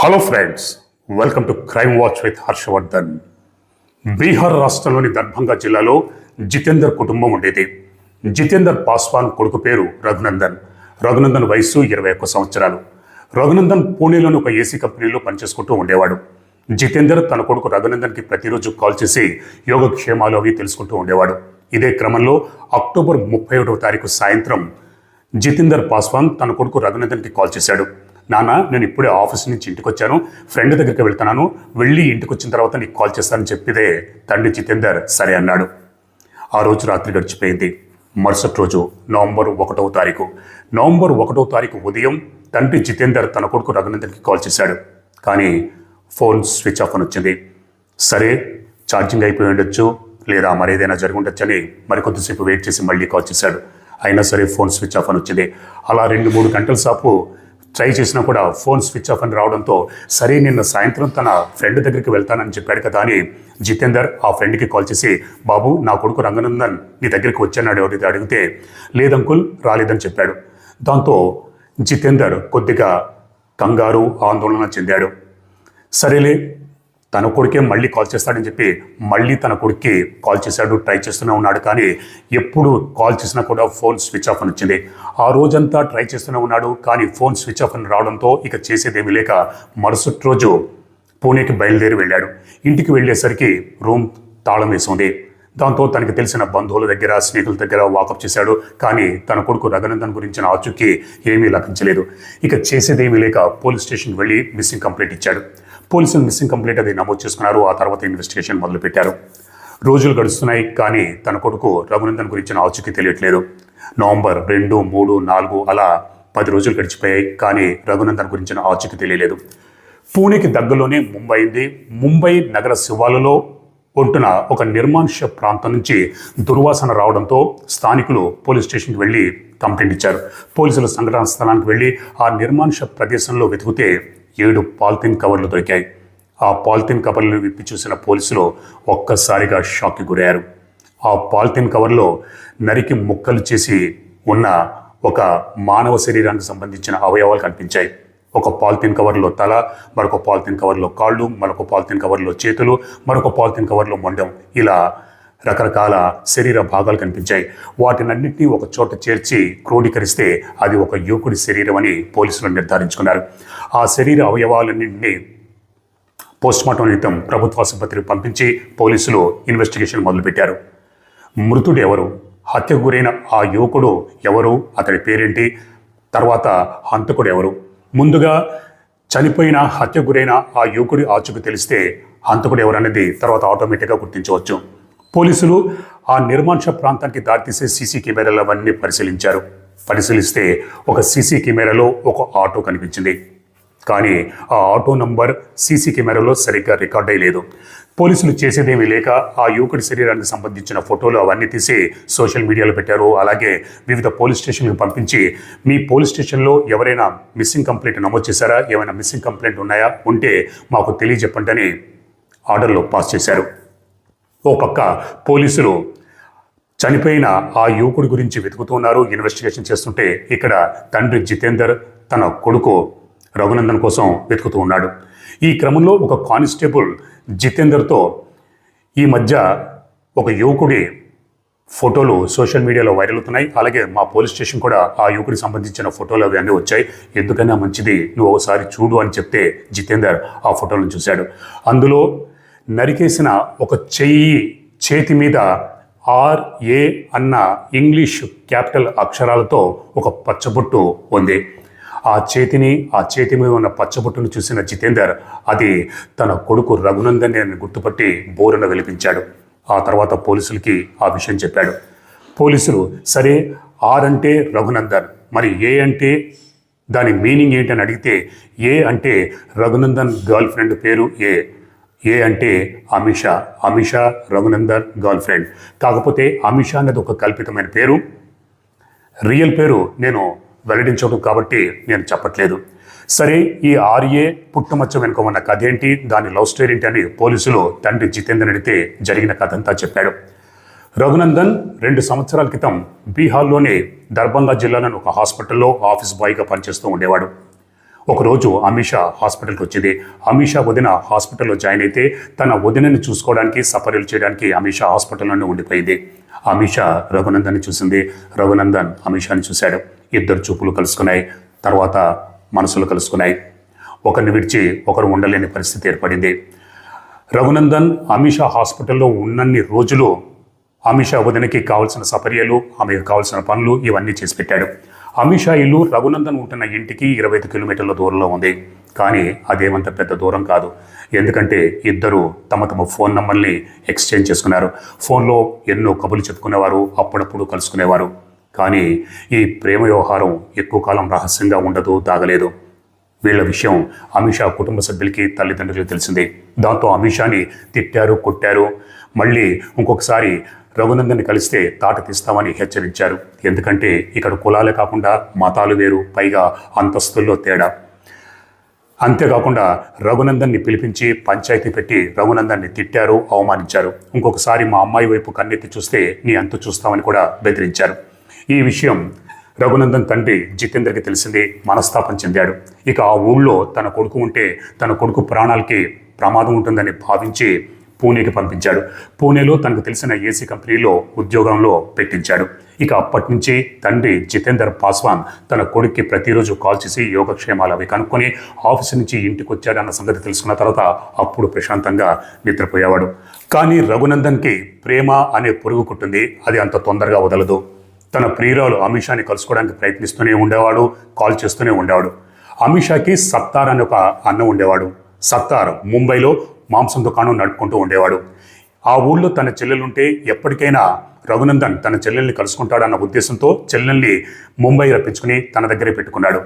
Hello friends welcome to crime watch with Harshvardhan Bihar రాష్ట్రంలోని దర్భంగా జిల్లాలో జితేందర్ కుటుంబం ఉండేది. జితేందర్ పాస్వాన్ కొడుకు పేరు రఘునందన్. రఘునందన్ వయస్సు ఇరవై ఒక్క సంవత్సరాలు. రఘునందన్ పూణేలోని ఒక ఏసీ కంపెనీలో పనిచేసుకుంటూ ఉండేవాడు. జితేందర్ తన కొడుకు రఘునందన్కి ప్రతిరోజు కాల్ చేసి యోగక్షేమాలు అవి తెలుసుకుంటూ ఉండేవాడు. ఇదే క్రమంలో అక్టోబర్ ముప్పై ఒకటవ తారీఖు సాయంత్రం జితేందర్ పాస్వాన్ తన కొడుకు రఘునందన్కి కాల్ చేశాడు. నాన్న నేను ఇప్పుడే ఆఫీస్ నుంచి ఇంటికి వచ్చాను ఫ్రెండ్ దగ్గరికి వెళ్తున్నాను. వెళ్ళి ఇంటికి వచ్చిన తర్వాత నీకు కాల్ చేస్తానని చెప్పిదే. తండ్రి జితేందర్ సరే అన్నాడు. ఆ రోజు రాత్రి గడిచిపోయింది. మరుసటి రోజు నవంబర్ ఒకటవ తారీఖు. నవంబర్ ఒకటవ తారీఖు ఉదయం తండ్రి జితేందర్ తన కొడుకు రఘునందన్కి కాల్ చేశాడు. కానీ ఫోన్ స్విచ్ ఆఫ్ అని వచ్చింది. సరే ఛార్జింగ్ అయిపోయి ఉండొచ్చు లేదా మరేదైనా జరిగి ఉండొచ్చని మరికొద్దిసేపు వెయిట్ చేసి మళ్ళీ కాల్ చేశాడు. అయినా సరే ఫోన్ స్విచ్ ఆఫ్ అని వచ్చింది. అలా రెండు మూడు గంటల సేపు ట్రై చేసినా కూడా ఫోన్ స్విచ్ ఆఫ్ అని రావడంతో సరే నిన్న సాయంత్రం తన ఫ్రెండ్ దగ్గరికి వెళ్తానని చెప్పాడు కదా అని జితేందర్ ఆ ఫ్రెండ్కి కాల్ చేసి బాబు నా కొడుకు రంగనందన్ నీ దగ్గరికి వచ్చానాడు ఎవరైతే అడిగితే లేదంకుల్ రాలేదని చెప్పాడు. దాంతో జితేందర్ కొద్దిగా కంగారు ఆందోళన చెందాడు. సరేలే తన కొడుకే మళ్ళీ కాల్ చేస్తాడని చెప్పి మళ్ళీ తన కొడుక్కి కాల్ చేశాడు ట్రై చేస్తూనే ఉన్నాడు. కానీ ఎప్పుడు కాల్ చేసినా కూడా ఫోన్ స్విచ్ ఆఫ్ అని వచ్చింది. ఆ రోజంతా ట్రై చేస్తూనే ఉన్నాడు. కానీ ఫోన్ స్విచ్ ఆఫ్ అని రావడంతో ఇక చేసేదేమీ లేక మరుసటి రోజు పూణేకి బయలుదేరి వెళ్ళాడు. ఇంటికి వెళ్ళేసరికి రూమ్ తాళం వేసి ఉంది దాంతో తనకి తెలిసిన బంధువుల దగ్గర స్నేహితుల దగ్గర వాకప్ చేశాడు. కానీ తన కొడుకు రఘునందన్ గురించిన ఆచూకీ ఏమీ లభించలేదు ఇక చేసేదేమీ లేక పోలీస్ స్టేషన్కి వెళ్ళి మిస్సింగ్ కంప్లైంట్ ఇచ్చాడు. పోలీసులు మిస్సింగ్ కంప్లైంట్ అది నమోదు చేసుకున్నారు. ఆ తర్వాత ఇన్వెస్టిగేషన్ మొదలుపెట్టారు. రోజులు గడుస్తున్నాయి కానీ తన కొడుకు రఘునందన్ గురించిన ఆచూకీ తెలియట్లేదు. నవంబర్ రెండు మూడు నాలుగు అలా పది రోజులు గడిచిపోయాయి కానీ రఘునందన్ గురించిన ఆచూకీ తెలియలేదు. పూణేకి దగ్గరలోనే ముంబై ఉంది. ముంబై నగర శివాలలో ఒంటున ఒక నిర్మానుష్య ప్రాంతం నుంచి దుర్వాసన రావడంతో స్థానికులు పోలీస్ స్టేషన్కి వెళ్ళి కంప్లైంట్ ఇచ్చారు. పోలీసులు సంఘటన స్థలానికి వెళ్ళి ఆ నిర్మానుష్య ప్రదేశంలో వెతికితే ఏడు పాలిథిన్ కవర్లు దొరికాయి. ఆ పాలిథిన్ కవర్లను విప్పి చూసిన పోలీసులు ఒక్కసారిగా షాక్కి గురయ్యారు. ఆ పాలిథిన్ కవర్లో నరికి ముక్కలు చేసి ఉన్న ఒక మానవ శరీరానికి సంబంధించిన అవయవాలు కనిపించాయి. ఒక పాలిథిన్ కవర్లో తల మరొక పాలిథిన్ కవర్లో కాళ్ళు మరొక పాలిథిన్ కవర్లో చేతులు మరొక పాలిథిన్ కవర్లో మొండం. ఇలా రకరకాల శరీర భాగాలు కనిపించాయి. వాటినన్నింటినీ ఒక చోట చేర్చి క్రోడీకరిస్తే అది ఒక యువకుడి శరీరం అని పోలీసులు నిర్ధారించుకున్నారు. ఆ శరీర అవయవాలన్నింటినీ పోస్ట్మార్టం నిమిత్తం ప్రభుత్వ ఆసుపత్రికి పంపించి పోలీసులు ఇన్వెస్టిగేషన్ మొదలుపెట్టారు. మృతుడు ఎవరు? హత్యకు గురైన ఆ యువకుడు ఎవరు? అతడి పేరేంటి? తర్వాత హంతకుడు ఎవరు? ముందుగా చనిపోయిన హత్యకు గురైన ఆ యువకుడి ఆచూకు తెలిస్తే హంతకుడు ఎవరనేది తర్వాత ఆటోమేటిక్గా గుర్తించవచ్చు. పోలీసులు ఆ నిర్మానుష ప్రాంతానికి దారితీసే సీసీ కెమెరాలు అవన్నీ పరిశీలించారు. పరిశీలిస్తే ఒక సీసీ కెమెరాలో ఒక ఆటో కనిపించింది. కానీ ఆ ఆటో నంబర్ సీసీ కెమెరాలో సరిగ్గా రికార్డ్ అయ్యలేదు పోలీసులు చేసేదేమీ లేక ఆ యువకుడి శరీరానికి సంబంధించిన ఫోటోలు అవన్నీ తీసి సోషల్ మీడియాలో పెట్టారు. అలాగే వివిధ పోలీస్ స్టేషన్లకు పంపించి మీ పోలీస్ స్టేషన్లో ఎవరైనా మిస్సింగ్ కంప్లైంట్ నమోదు చేశారా? ఏమైనా మిస్సింగ్ కంప్లైంట్ ఉన్నాయా? ఉంటే మాకు తెలియజెప్పండి అని ఆర్డర్లో పాస్ చేశారు. ఓ పక్క పోలీసులు చనిపోయిన ఆ యువకుడి గురించి వెతుకుతున్నారు. ఇన్వెస్టిగేషన్ చేస్తుంటే ఇక్కడ తండ్రి జితేందర్ తన కొడుకు రఘునందన్ కోసం వెతుకుతూ ఉన్నాడు. ఈ క్రమంలో ఒక కానిస్టేబుల్ జితేందర్తో ఈ మధ్య ఒక యువకుడి ఫోటోలు సోషల్ మీడియాలో వైరల్ అవుతున్నాయి. అలాగే మా పోలీస్ స్టేషన్ కూడా ఆ యువకుడికి సంబంధించిన ఫోటోలు అవి అన్నీ వచ్చాయి. ఎందుకైనా మంచిది నువ్వు ఒకసారి చూడు అని చెప్తే జితేందర్ ఆ ఫోటోలను చూశాడు. అందులో నరికేసిన ఒక చెయ్యి చేతి మీద ఆర్ ఏ అన్న ఇంగ్లీష్ క్యాపిటల్ అక్షరాలతో ఒక పచ్చబొట్టు ఉంది. ఆ చేతిని ఆ చేతి మీద ఉన్న పచ్చబొట్టును చూసిన జితేందర్ అది తన కొడుకు రఘునందన్ అని గుర్తుపట్టి బోరున వెలిపించాడు. ఆ తర్వాత పోలీసులకి ఆ విషయం చెప్పాడు. పోలీసులు సరే ఆర్ అంటే రఘునందన్ మరి ఏ అంటే? దాని మీనింగ్ ఏంటని అడిగితే ఏ అంటే రఘునందన్ గర్ల్ ఫ్రెండ్ పేరు ఏ? ఏ అంటే అమిషా అమిషా రఘునందన్ గర్ల్ ఫ్రెండ్ కాకపోతే అమిషా అనేది ఒక కల్పితమైన పేరు. రియల్ పేరు నేను వెల్లడించడం కాబట్టి నేను చెప్పట్లేదు. సరే ఈ ఆర్ఏ పుట్టుమచ్చ వెనుక ఉన్న కథ ఏంటి? దాని లవ్ స్టోరీ ఏంటి అని పోలీసులు తండ్రి జితేందర్ అడిగితే జరిగిన కథ అంతా చెప్పాడు. రఘునందన్ రెండు సంవత్సరాల క్రితం బీహార్లోని దర్భంగా జిల్లాలోని ఒక హాస్పిటల్లో ఆఫీస్ బాయ్గా పనిచేస్తూ ఉండేవాడు. ఒకరోజు అమిషా హాస్పిటల్కి వచ్చింది. అమిషా వదిన హాస్పిటల్లో జాయిన్ అయితే తన వదినని చూసుకోవడానికి సపర్యలు చేయడానికి అమిషా హాస్పిటల్లోనే ఉండిపోయింది. అమిషా రఘునందన్ని చూసింది. రఘునందన్ అమిషాని చూశాడు. ఇద్దరు చూపులు కలుసుకున్నాయి. తర్వాత మనసులు కలుసుకున్నాయి. ఒకరిని విడిచి ఒకరు ఉండలేని పరిస్థితి ఏర్పడింది. రఘునందన్ అమిషా హాస్పిటల్లో ఉన్నన్ని రోజులు అమిషా వదినకి కావాల్సిన సపర్యలు ఆమెకు కావాల్సిన పనులు ఇవన్నీ చేసి పెట్టాడు. అమిషా ఇల్లు రఘునందన్ ఉంటున్న ఇంటికి ఇరవై ఐదు కిలోమీటర్ల దూరంలో ఉంది. కానీ అదేమంత పెద్ద దూరం కాదు. ఎందుకంటే ఇద్దరు తమ తమ ఫోన్ నంబర్ని ఎక్స్చేంజ్ చేసుకున్నారు. ఫోన్లో ఎన్నో కబుర్లు చెప్పుకునేవారు అప్పుడప్పుడు కలుసుకునేవారు. కానీ ఈ ప్రేమ వ్యవహారం ఎక్కువ కాలం రహస్యంగా ఉండదు దాగలేదు. వీళ్ళ విషయం అమిషా కుటుంబ సభ్యులకి తల్లిదండ్రులకి తెలిసింది. దాంతో అమిషాని తిట్టారు కొట్టారు. మళ్ళీ ఇంకొకసారి రఘునందన్ని కలిస్తే తాట తీస్తామని హెచ్చరించారు. ఎందుకంటే ఇక్కడ కులాలే కాకుండా మతాలు వేరు పైగా అంతస్తుల్లో తేడా. అంతేకాకుండా రఘునందన్ని పిలిపించి పంచాయతీ పెట్టి రఘునందన్ని తిట్టారు అవమానించారు. ఇంకొకసారి మా అమ్మాయి వైపు కన్నెత్తి చూస్తే నీ అంతు చూస్తామని కూడా బెదిరించారు. ఈ విషయం రఘునందన్ తండ్రి జితేందర్కి తెలిసింది మనస్తాపం చెందాడు. ఇక ఆ ఊళ్ళో తన కొడుకు ఉంటే తన కొడుకు ప్రాణాలకి ప్రమాదం ఉంటుందని భావించి పూణేకి పంపించాడు. పూణేలో తనకు తెలిసిన ఏసీ కంపెనీలో ఉద్యోగంలో పెట్టించాడు. ఇక అప్పటి నుంచి తండ్రి జితేందర్ పాస్వాన్ తన కొడుక్కి ప్రతిరోజు కాల్ చేసి యోగక్షేమాలు అవి కనుక్కొని ఆఫీస్ నుంచి ఇంటికి వచ్చాడన్న సంగతి తెలుసుకున్న తర్వాత అప్పుడు ప్రశాంతంగా నిద్రపోయేవాడు. కానీ రఘునందన్కి ప్రేమ అనే పురుగు కుట్టింది అది అంత తొందరగా వదలదు. తన ప్రియురాలు అమిషాని కలుసుకోవడానికి ప్రయత్నిస్తూనే ఉండేవాడు కాల్ చేస్తూనే ఉండేవాడు. అమిషాకి సత్తార్ అనే ఒక అన్న ఉండేవాడు. సత్తార్ ముంబైలో మాంసం దుకాణం నడుపుకుంటూ ఉండేవాడు. ఆ ఊళ్ళో తన చెల్లెలుంటే ఎప్పటికైనా రఘునందన్ తన చెల్లెల్ని కలుసుకుంటాడన్న ఉద్దేశంతో చెల్లెల్ని ముంబై రప్పించుకుని తన దగ్గరే పెట్టుకున్నాడు.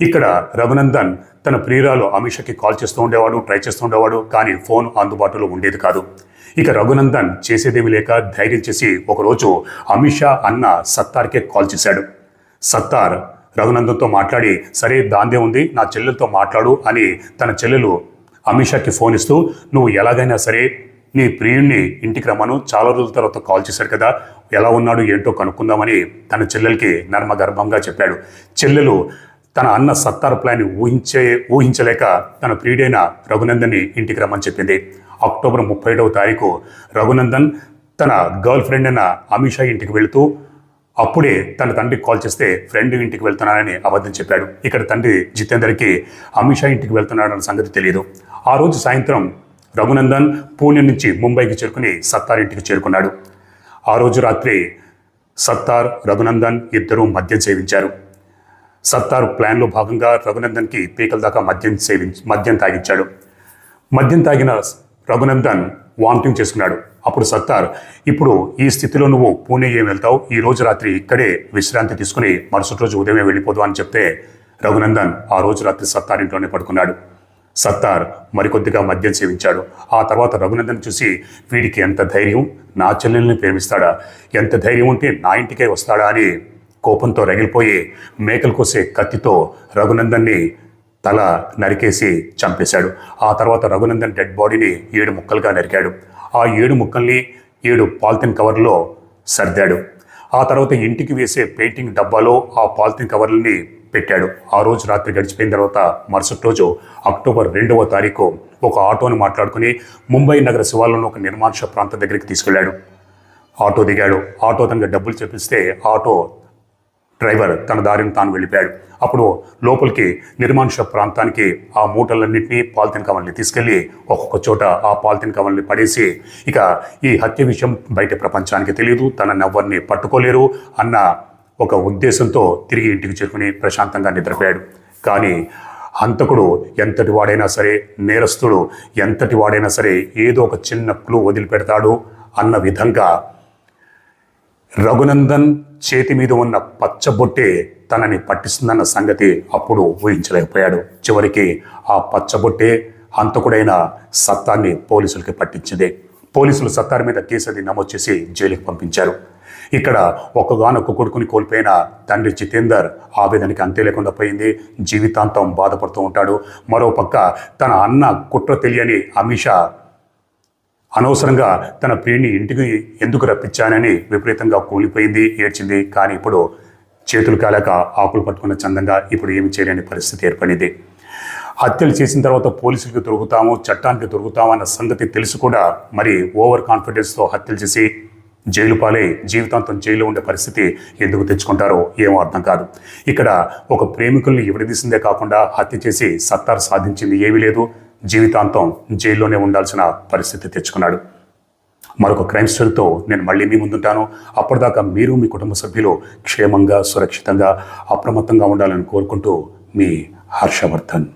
ఇక్కడ రఘునందన్ తన ప్రియురాలు అమిషకి కాల్ చేస్తూ ఉండేవాడు ట్రై చేస్తూ ఉండేవాడు కానీ ఫోన్ అందుబాటులో ఉండేది కాదు. ఇక రఘునందన్ చేసేదేమి లేక ధైర్యం చేసి ఒకరోజు అమిషా అన్న సత్తార్కే కాల్ చేశాడు. సత్తార్ రఘునందన్తో మాట్లాడి సరే దాందే ఉంది నా చెల్లెలతో మాట్లాడు అని తన చెల్లెలు అమిత్ షాకి ఫోన్ ఇస్తూ నువ్వు ఎలాగైనా సరే నీ ప్రియుణ్ణి ఇంటికి రమ్మను. చాలా రోజుల తర్వాత కాల్ చేశారు కదా. ఎలా ఉన్నాడు? ఏంటో కనుక్కుందామని తన చెల్లెలకి నర్మగర్భంగా చెప్పాడు. చెల్లెలు తన అన్న సత్తార్ ప్లాన్ ఊహించే ఊహించలేక తన ప్రియుడైన రఘునందన్ని ఇంటికి రమ్మని చెప్పింది. అక్టోబర్ ముప్పై ఏడవ తారీఖు రఘునందన్ తన గర్ల్ ఫ్రెండ్ అయిన అమిషా ఇంటికి వెళుతూ అప్పుడే తన తండ్రికి కాల్ చేస్తే ఫ్రెండ్ ఇంటికి వెళ్తున్నానని అబద్ధం చెప్పాడు. ఇక్కడ తండ్రి జితేందర్కి అమిషా ఇంటికి వెళ్తున్నాడన్న సంగతి తెలియదు. ఆ రోజు సాయంత్రం రఘునందన్ పూణె నుంచి ముంబైకి చేరుకుని సత్తార్ ఇంటికి చేరుకున్నాడు. ఆ రోజు రాత్రి సత్తార్ రఘునందన్ ఇద్దరూ మద్యం సేవించారు. సత్తార్ ప్లాన్లో భాగంగా రఘునందన్కి పీకల దాకా మద్యం సేవించి మద్యం తాగించాడు మద్యం తాగిన రఘునందన్ వామిటింగ్ చేసుకున్నాడు. అప్పుడు సత్తార్ ఇప్పుడు ఈ స్థితిలో నువ్వు పూణే ఏం వెళ్తావు. ఈ రోజు రాత్రి ఇక్కడే విశ్రాంతి తీసుకుని మరుసటి రోజు ఉదయమే వెళ్ళిపోదు అని చెప్తే రఘునందన్ ఆ రోజు రాత్రి సత్తార్ ఇంట్లోనే పడుకున్నాడు. సత్తార్ మరికొద్దిగా మద్యం సేవించాడు. ఆ తర్వాత రఘునందన్ చూసి వీడికి ఎంత ధైర్యం? నా చెల్లెల్ని ప్రేమిస్తాడా? ఎంత ధైర్యం ఉంటే నా ఇంటికే వస్తాడా? అని కోపంతో రగిలిపోయి మేకలు కోసే కత్తితో రఘునందన్ని తల నరికేసి చంపేశాడు. ఆ తర్వాత రఘునందన్ డెడ్ బాడీని ఏడు ముక్కలుగా నరికాడు. ఆ ఏడు ముక్కల్ని ఏడు పాలిథిన్ కవర్లో సర్దాడు. ఆ తర్వాత ఇంటికి వేసే పెయింటింగ్ డబ్బాలో ఆ పాలిథిన్ కవర్లని పెట్టాడు. ఆ రోజు రాత్రి గడిచిపోయిన తర్వాత మరుసటి రోజు అక్టోబర్ రెండవ తారీఖు ఒక ఆటోని మాట్లాడుకుని ముంబై నగర శివార్లలో ఒక నిర్మానుష ప్రాంతం దగ్గరికి తీసుకెళ్ళాడు. ఆటో దిగాడు. ఆటో తనకి డబ్బులు చెప్పిస్తే ఆటో డ్రైవర్ తన దారిని తాను వెళ్ళిపోయాడు. అప్పుడు లోపలికి నిర్మానుష ప్రాంతానికి ఆ మూటలన్నింటినీ పాలిథిన్ కవల్ని తీసుకెళ్ళి ఒక్కొక్క చోట ఆ పాలిథిన్ కవల్ని పడేసి ఇక ఈ హత్య విషయం బయట ప్రపంచానికి తెలియదు తన నెవ్వరిని పట్టుకోలేరు అన్న ఒక ఉద్దేశంతో తిరిగి ఇంటికి చేరుకుని ప్రశాంతంగా నిద్రపోయాడు. కానీ హంతకుడు ఎంతటి వాడైనా సరే నేరస్తుడు ఎంతటి వాడైనా సరే ఏదో ఒక చిన్న క్లూ వదిలిపెడతాడు అన్న విధంగా రఘునందన్ చేతి మీద ఉన్న పచ్చబొట్టే తనని పట్టిస్తుందన్న సంగతి అప్పుడు ఊహించలేకపోయాడు. చివరికి ఆ పచ్చబొట్టే హంతకుడైన సత్తాన్ని పోలీసులకి పట్టించింది. పోలీసులు సత్తార్ మీద కేసు నమోదు చేసి జైలుకి పంపించారు. ఇక్కడ ఒక్కగానొక్క కొడుకుని కోల్పోయిన తండ్రి జితేందర్ ఆవేదనకి అంతే లేకుండా పోయింది. జీవితాంతం బాధపడుతూ ఉంటాడు. మరోపక్క తన అన్న కుట్ర తెలియని అమిషా అనవసరంగా తన ప్రియుని ఇంటికి ఎందుకు రప్పించానని విపరీతంగా కూలిపోయింది ఏడ్చింది. కానీ ఇప్పుడు చేతులు కాలేక ఆకులు పట్టుకున్న చందంగా ఇప్పుడు ఏమి చేయలేని పరిస్థితి ఏర్పడింది. హత్యలు చేసిన తర్వాత పోలీసులకు దొరుకుతాము చట్టానికి దొరుకుతాము అన్న సంగతి తెలిసి కూడా మరి ఓవర్ కాన్ఫిడెన్స్తో హత్యలు చేసి జైలు పాలై జీవితాంతం జైల్లో ఉండే పరిస్థితి ఎందుకు తెచ్చుకుంటారో ఏమో అర్థం కాదు. ఇక్కడ ఒక ప్రేమికుల్ని విడదీసిందే కాకుండా హత్య చేసి సత్తారు సాధించింది ఏమీ లేదు. జీవితాంతం జైల్లోనే ఉండాల్సిన పరిస్థితి తెచ్చుకున్నాడు. మరొక క్రైమ్ స్టోరీతో నేను మళ్ళీ మీ ముందుంటాను. అప్పటిదాకా మీరు మీ కుటుంబ సభ్యులు క్షేమంగా సురక్షితంగా అప్రమత్తంగా ఉండాలని కోరుకుంటూ మీ హర్షవర్ధన్.